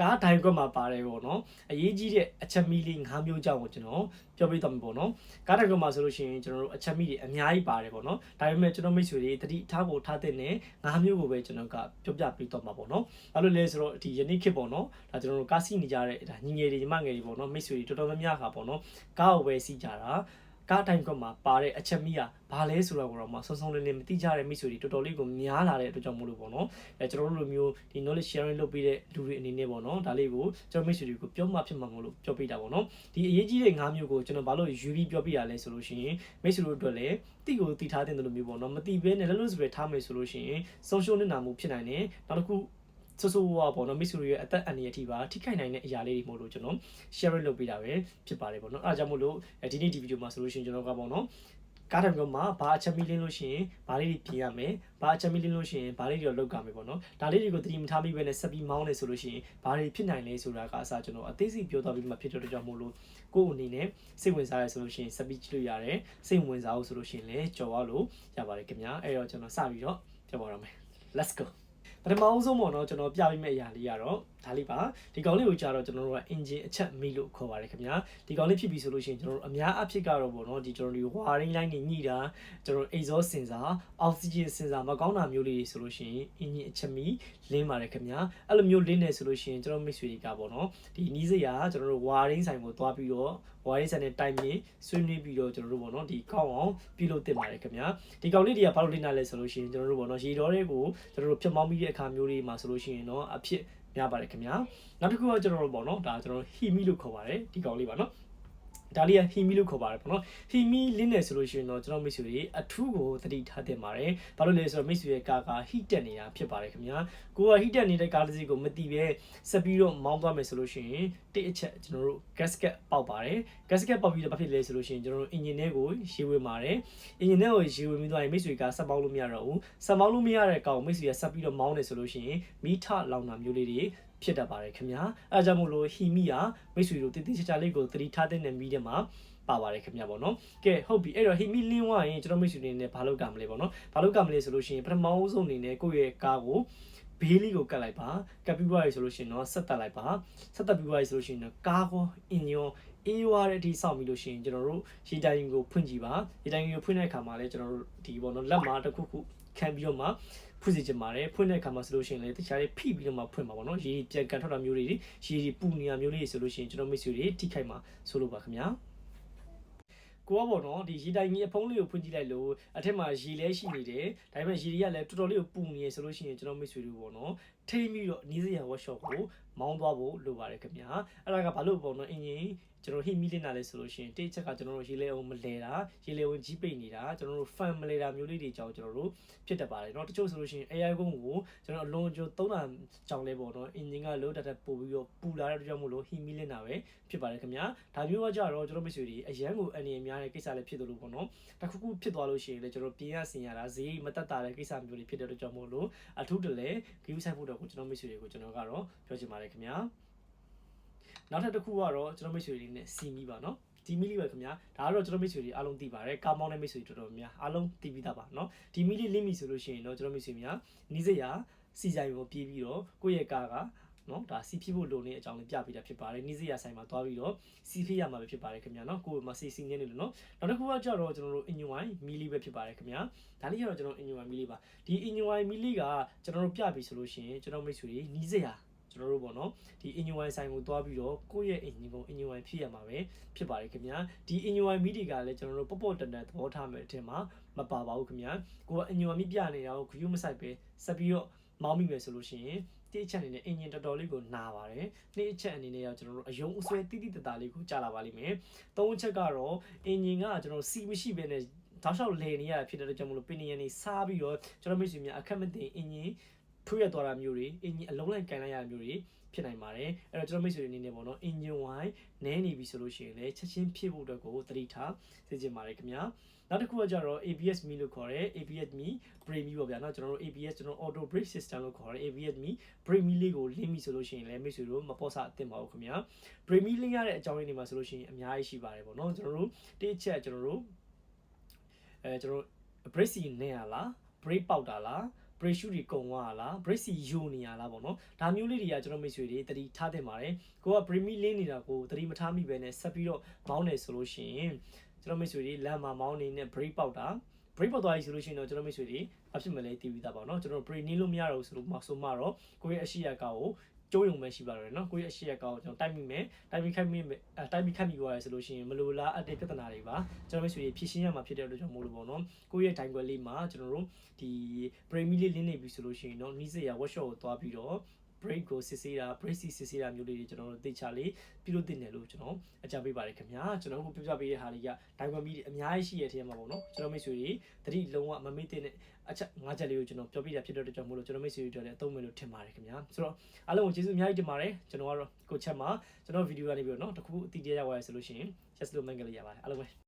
ကားဒိုင်ကွက်မှာပါတယ်ပေါ့နော်အရေးကြီးတဲ့အချက်မီလေး၅မျိုးကြောင့်ကိုကျွန်တော်ပြောပြတော့မှာပေါ့နော်ကားဒိုင်ကွက်မှာဆိုလို့ရှိရင်ကျွန်တော်တို့အချက်မီတွေအများကြီးပါတယ်ပေါ့နော်ဒါပေမဲ့ကျွန်တော်မိတ်ဆွေတွေတတိထားဖို့ထားတဲ့နဲ့၅မျိုးကိုပဲကျွန်တော်ကပြောပြပေးတော့မှာပေါ့နော်ဘာလို့လဲဆိုတော့ဒီယနေ့ခေတ်ပေါ့နော်ဒါကျွန်တော်တို့ကားစီးနေကြတဲ့ဒါညီငယ်တွေညီမငယ်တွေပေါ့နော်မိတ်ဆွေတွေတော်တော်များများခါပေါ့နော်ကားကိုပဲစီးကြတာ ကားတိုင်းကွက်မှာပါတဲ့အချက်မီးကဘာလဲဆိုတော့ကတော့မှဆုံးဆုံးလင်းလင်းမသိကြတဲ့မိတ်ဆွေတွေတော်တော်လေးကိုများလာတဲ့အတွက်ကြောင့်မို့လို့ပေါ့နော်အဲကျွန်တော်တို့လိုမျိုးဒီ knowledge sharing လုပ်ပေးတဲ့လူတွေအနေနဲ့ပေါ့နော်ဒါလေးကိုကျွန်တော်မိတ်ဆွေတွေကိုပြောမှဖြစ်မှာမလို့ပြောပေးတာပေါ့နော်ဒီအရေးကြီးတဲ့၅မျိုးကိုကျွန်တော်ဘာလို့ယူပြီးပြောပြရလဲဆိုလို့ရှိရင်မိတ်ဆွေတို့အတွက်လည်းတိကိုတိထားတဲ့လိုမျိုးပေါ့နော်မတိဘဲနဲ့လည်းလို့ဆိုပဲထားမယ်ဆိုလို့ရှိရင်ဆုံးရှုံးနေတာမှုဖြစ်နိုင်တယ်နောက်တစ်ခု ဆိုဆိုဝါပေါ့နော်မိတ်ဆွေရဲ့အသက်အန္တရာယ်အထိပါထိခိုက်နိုင်တဲ့အရာလေးတွေမို့လို့ကျွန်တော် share လုပ်ပေးတာပဲဖြစ်ပါတယ်ပေါ့နော်အားကြောင့်မို့လို့ဒီနေ့ဒီဗီဒီယိုမှာဆိုလို့ရှိရင်ကျွန်တော်ကပေါ့နော်ကားတံကမှာဘာအချက်မီလင်းလို့ရှိရင်ဘာလေးတွေပြင်ရမယ်ဘာအချက်မီလင်းလို့ရှိရင်ဘာလေးတွေလောက်ကြမယ်ပေါ့နော်ဒါလေးတွေကိုတတိမထားမိပဲနဲ့ဆက်ပြီးမောင်းနေဆိုလို့ရှိရင်ဘာတွေဖြစ်နိုင်လဲဆိုတာကအစားကျွန်တော်အသေးစိတ်ပြောသွားပြီးမှဖြစ်တဲ့ကြောင့်မို့လို့ကိုယ့်အနေနဲ့စိတ်ဝင်စားရဆိုလို့ရှိရင်ဆက်ပြီးကြည့်လို့ရတယ်စိတ်ဝင်စားဖို့ဆိုလို့ရှိရင်လည်းကြော်ရလို့ရပါတယ်ခင်ဗျာအဲ့တော့ကျွန်တော်စပြီးတော့ပြောပါတော့မယ် let's go ပထမအဆုံးပေါ့နော်ကျွန်တော်ပြပေးမယ့်အရာလေးကတော့ ဒါလေးပါဒီကောင်လေးကိုကြာတော့ကျွန်တော်တို့က engine အချက်မိလို့ခေါ်ပါတယ်ခင်ဗျာဒီကောင်လေးဖြစ်ပြီဆိုလို့ရှိရင်ကျွန်တော်တို့အများအဖြစ်ကတော့ပေါ့နော်ဒီကျွန်တော်တို့ wiring line တွေညှိတာကျွန်တော်တို့ exhaust sensor oxygen sensor မကောင်းတာမျိုးလေးတွေဆိုလို့ရှိရင် engine အချက်မိလင်းပါတယ်ခင်ဗျာအဲ့လိုမျိုးလင်းနေဆိုလို့ရှိရင်ကျွန်တော်မိတ်ဆွေတွေကပေါ့နော်ဒီနီးစရာကျွန်တော်တို့ wiring ဆိုင်ကိုသွားပြီးတော့ wiring ဆိုင်နဲ့တိုင်မြင်ဆွေးနွေးပြီးတော့ကျွန်တော်တို့ပေါ့နော်ဒီကောက်အောင်ပြုလုပ်တင်ပါတယ်ခင်ဗျာဒီကောင်လေးတွေကဘာလို့လင်းတာလဲဆိုလို့ရှိရင်ကျွန်တော်တို့ပေါ့နော်ရေတော်တွေကိုကျွန်တော်တို့ဖြတ်မောင်းပြီးတဲ့အခါမျိုးလေးမှာဆိုလို့ရှိရင်တော့အဖြစ် များပါတယ်ခင်ဗျာနောက်တစ်ခုကကျွန်တော်တို့ပေါ့နော်ဒါကျွန်တော်တို့ဟီမီလို့ခေါ်ပါတယ်ဒီကောင်လေးပါနော် ဒါလေးကဟီမီလို့ခေါ်ပါတယ်ပေါ့နော်ဟီမီလင်းနေဆိုလို့ရှိရင်တော့ကျွန်တော်မိတ်ဆွေတွေအထူးကိုသတိထားသင့်ပါတယ်ဘာလို့လဲဆိုတော့မိတ်ဆွေရဲ့ကားကဟီတက်နေတာဖြစ်ပါတယ်ခင်ဗျာကိုကဟီတက်နေတဲ့ကားတစ်စီးကိုမတိပဲဆက်ပြီးတော့မောင်းသွားမယ်ဆိုလို့ရှိရင်တိတ်အချက်ကျွန်တော်တို့ gasket ပေါက်ပါတယ် gasket ပေါက်ပြီးတော့ဘာဖြစ်လဲဆိုလို့ရှိရင်ကျွန်တော်တို့ engine ထဲကိုရေဝင်ပါတယ် engine ထဲကိုရေဝင်ပြီးသွားရင်မိတ်ဆွေကဆက်ပေါက်လို့မရတော့ဘူးဆက်ပေါက်လို့မရတဲ့ကောင်မိတ်ဆွေကဆက်ပြီးတော့မောင်းနေဆိုလို့ရှိရင်မီထလောင်တာမျိုးလေးတွေဖြစ်တတ်ပါတယ်ခင်ဗျာအဲဒါကြောင့်မို့လို့ဟီမီကမိတ်ဆွေတို့တည်တည်ချာချာလေးကိုသတိထားတဲ့မီးတဲ့မှာပါပါတယ်ခင်ဗျာပေါ့နော်ကဲဟုတ်ပြီအဲ့တော့ဟီမီလင်းဝရင်ကျွန်တော်မိတ်ဆွေတွေနဲ့ဘာလုပ်ကမလဲပေါ့နော်ဘာလုပ်ကမလဲဆိုလို့ရှိရင်ပထမဦးဆုံးအနေနဲ့ကိုယ့်ရဲ့ကားကိုဘေးလေးကိုကတ်လိုက်ပါကတ်ပြီးွားရဆိုလို့ရှိရင်တော့ဆက်တက်လိုက်ပါဆက်တက်ပြီးွားရဆိုလို့ရှိရင်တော့ကားကောအင်ယောအေးရွာတဲ့အထိစောင့်ပြီးလို့ရှိရင်ကျွန်တော်တို့ရေတိုင်ကိုဖွင့်ကြည့်ပါရေတိုင်ကိုဖွင့်တဲ့အခါမှာလည်းကျွန်တော်တို့ဒီပေါ့နော်လက်မှာတစ်ခုခုခံပြီးတော့မှ ဖွင့်စီချင်ပါတယ်ဖွင့်တဲ့အခါမှာဆိုလို့ရှိရင်လည်းတခြားလေးဖိပြီးတော့မှဖွင့်ပါပေါ့နော်ရေပြန်ကန်ထွက်တာမျိုးတွေရေပူနေရမျိုးလေးဆိုလို့ရှိရင်ကျွန်တော်မိတ်ဆွေတွေထိခိုက်မှာဆိုလို့ပါခင်ဗျာကိုကပေါ့နော်ဒီရေတိုင်ကြီးအဖုံးလေးကိုဖွင့်ကြည့်လိုက်လို့အထက်မှာရေလဲရှိနေတယ်ဒါပေမဲ့ရေတွေကလည်းတော်တော်လေးကိုပူနေရဆိုလို့ရှိရင်ကျွန်တော်မိတ်ဆွေတို့ပေါ့နော်ထိမ့်ပြီးတော့နီးစရာ workshop ကိုမောင်းသွားဖို့လိုပါတယ်ခင်ဗျာအဲ့ဒါကဘာလို့ပေါ့နော်အင်ဂျင် ကျွန်တော်ဟိမီလင်းလာလဲဆိုလို့ရှိရင်တိတ်ချက်ကကျွန်တော်တို့ရေလဲအောင်မလဲတာရေလဲဝင်ကြီးပိတ်နေတာကျွန်တော်တို့ fan မလဲတာမျိုးလေးတွေကြောင့်ကျွန်တော်တို့ဖြစ်တတ်ပါတယ်เนาะတချို့ဆိုလို့ရှိရင် AI ကုန်းကိုကျွန်တော်အလွန်ကြိုသုံးတာကြောင့်လဲပေါ့နော်အင်ဂျင်ကလို့တတ်တတ်ပို့ပြီးတော့ပူလာတဲ့အတွက်ကြောင့်မို့လို့ဟိမီလင်းတာပဲဖြစ်ပါတယ်ခင်ဗျာဒါမျိုးကကြတော့ကျွန်တော်မိတ်ဆွေတွေအရန်ကိုအနေအများတဲ့ကိစ္စလည်းဖြစ်တယ်လို့ပေါ့နော်တခုခုဖြစ်သွားလို့ရှိရင်လည်းကျွန်တော်ပြင်ရဆင်ရတာဈေးမတက်တာတဲ့ကိစ္စမျိုးတွေဖြစ်တဲ့အတွက်ကြောင့်မို့လို့အထူးတလဲ view ဆိုင်ဖို့တော့ကိုကျွန်တော်မိတ်ဆွေတွေကိုကျွန်တော်ကတော့ပြောချင်ပါတယ်ခင်ဗျာ နောက်ထပ်တစ်ခုကတော့ကျွန်တော်မိတ်ဆွေတွေနဲ့စီမီပါနော်ဒီမီလီပဲခင်ဗျာဒါကတော့ကျွန်တော်မိတ်ဆွေတွေအားလုံးသိပါတယ်ကာမောင်းတဲ့မိတ်ဆွေတွေတော်တော်များအားလုံးသိပြီးသားပါเนาะဒီမီလီလင်းပြီဆိုလို့ရှိရင်တော့ကျွန်တော်မိတ်ဆွေများနီးစရာစီဆိုင်ကိုပြေးပြီးတော့ကိုယ့်ရဲ့ကားကနော်ဒါစီဖြစ်ဖို့လိုနေတဲ့အကြောင်းလေးပြပေးတာဖြစ်ပါတယ်နီးစရာဆိုင်မှာသွားပြီးတော့စီဖြစ်ရမှာပဲဖြစ်ပါတယ်ခင်ဗျာနော်ကိုယ်မှာစီစီနေနေလို့နော်နောက်တစ်ခုကကြတော့ကျွန်တော်တို့ inuai မီလီပဲဖြစ်ပါတယ်ခင်ဗျာဒါလေးကတော့ကျွန်တော် inuai မီလီပါဒီ inuai မီလီကကျွန်တော်တို့ပြပြီဆိုလို့ရှိရင်ကျွန်တော်မိတ်ဆွေတွေနီးစရာ ကျွန်တော်တို့ပေါ့နော်ဒီ inuai ဆိုင်ကိုသွားပြီးတော့ကိုယ့်ရဲ့ engine ကို inuai ဖြစ်ရမှာပဲဖြစ်ပါတယ်ခင်ဗျာဒီ inuai မီဒီကလည်းကျွန်တော်တို့ပေါ့ပေါ့တန်တန်သဘောထားမယ်အထင်မှာမပါပါဘူးခင်ဗျာကိုက inuai မီပြနေတာကို view မဆိုင်ပဲဆက်ပြီးတော့မောင်းမိမယ်ဆိုလို့ရှိရင်တိအချက်အနေနဲ့အင်ဂျင်တော်တော်လေးကိုနာပါတယ်နှစ်အချက်အနေနဲ့တော့ကျွန်တော်တို့အယုံအဆွဲတိတိတသားလေးကိုကြာလာပါလိမ့်မယ်သုံးအချက်ကတော့အင်ဂျင်ကကျွန်တော်စီမရှိဘဲနဲ့တောက်လျှောက်လဲနေရတာဖြစ်တဲ့အတွက်ကြောင့်မလို့ပင်နေရနေစားပြီးတော့ကျွန်တော်မိတ်ဆွေများအခက်မတင်အင်ဂျင် ထွေးရသွားတာမျိုးတွေအင်ဂျင်အလုံးလိုက်ကန်လိုက်ရတာမျိုးတွေဖြစ်နိုင်ပါတယ်အဲ့တော့ကျွန်တော်မိတ်ဆွေတွေအနေနဲ့ပေါ့နော် engine wine နဲနေပြီဆိုလို့ရှိရင်လည်းချက်ချင်းဖြစ်ဖို့အတွက်ကိုသတိထားသိချင်ပါတယ်ခင်ဗျာနောက်တစ်ခုကကြတော့ ABS Mi လို့ခေါ်တယ် ABS Mi Brake Mi ပေါ့ဗျာနော်ကျွန်တော်တို့ ABS ကျွန်တော် Auto Brake System လို့ခေါ်တယ် ABS Mi Brake Mi လေးကိုလင်းပြီဆိုလို့ရှိရင်လည်းမိတ်ဆွေတို့မပေါ့ဆအသင့်ပါဘူးခင်ဗျာ Brake Mi လင်းရတဲ့အကြောင်းရင်းတွေမှာဆိုလို့ရှိရင်အများကြီးရှိပါတယ်ပေါ့နော်ကျွန်တော်တို့တိကျကျွန်တော်တို့အဲကျွန်တော်တို့ brake စီနဲ့ရလား brake ပေါက်တာလား break shoot တွေကုန်သွားလား break စီယိုနေရလားပေါ့နော်ဒါမျိုးလေးတွေကကျွန်တော်မိတ်ဆွေတွေတတိထားတင်ပါတယ်ကိုက premier lane နေတာကိုတတိမထားမိပဲနဲ့ဆက်ပြီးတော့မောင်းနေဆိုလို့ရှိရင်ကျွန်တော်မိတ်ဆွေတွေလမ်းမှာမောင်းနေနဲ့ break ပေါက်တာ break ပေါက်သွားပြီဆိုလို့ရှိရင်တော့ကျွန်တော်မိတ်ဆွေတွေအဖြစ်မလဲတည်ပြီးသားပါเนาะကျွန်တော် break နင်းလို့မရတော့ဘူးဆိုလို့မှဆိုမှတော့ကိုယ့်ရဲ့အရှိရကောက် ကျိုးယုံပဲရှိပါတော့တယ်နော်ကိုယ့်ရဲ့အရှိရကောင်ကျွန်တော်တိုက်မိမယ်တိုက်မိခတ်မိတိုက်မိခတ်မိသွားရဆိုလို့ရှိရင်မလိုလားအပ်တဲ့ပြဿနာတွေပါကျွန်တော်တို့ဆိုရင်ဖြည့်ရှင်းရမှာဖြစ်တဲ့အတွက်ကြောင့်မို့လို့ပေါ့နော်ကိုယ့်ရဲ့ time ွယ်လေးမှာကျွန်တော်တို့ဒီ Premier League လင်းနေပြီဆိုလို့ရှိရင်တော့နီးစရာ workshop ကိုသွားပြီးတော့ break ကိုစစ်ဆေးတာ break စီစစ်ဆေးတာမျိုးလေးတွေကျွန်တော်တို့သိချလေးပြုလုပ်တင်တယ်လို့ကျွန်တော်အကြံပေးပါတယ်ခင်ဗျာကျွန်တော်တို့ပြပြပေးတဲ့ဟာတွေက diamond တွေအများကြီးရှိရတဲ့အထက်မှာပေါ့နော်ကျွန်တော်မိတ်ဆွေတွေတတိလုံးဝမမေ့တဲ့အချက်ငါးချက်လေးကိုကျွန်တော်ပြောပြတာဖြစ်တဲ့အတွက်ကြောင့်မို့လို့ကျွန်တော်မိတ်ဆွေတွေအတွက်လည်းအသုံးမယ်လို့ထင်ပါတယ်ခင်ဗျာဆိုတော့အားလုံးကိုကျေးဇူးအများကြီးတင်ပါတယ်ကျွန်တော်ကတော့ကိုချက်မှာကျွန်တော်ဗီဒီယိုကနေပြီးတော့နော်တခုအတိအကျရောက်ရဆိုလို့ရှိရင် just လို့မှန်ကြလို့ရပါတယ်အားလုံးပဲ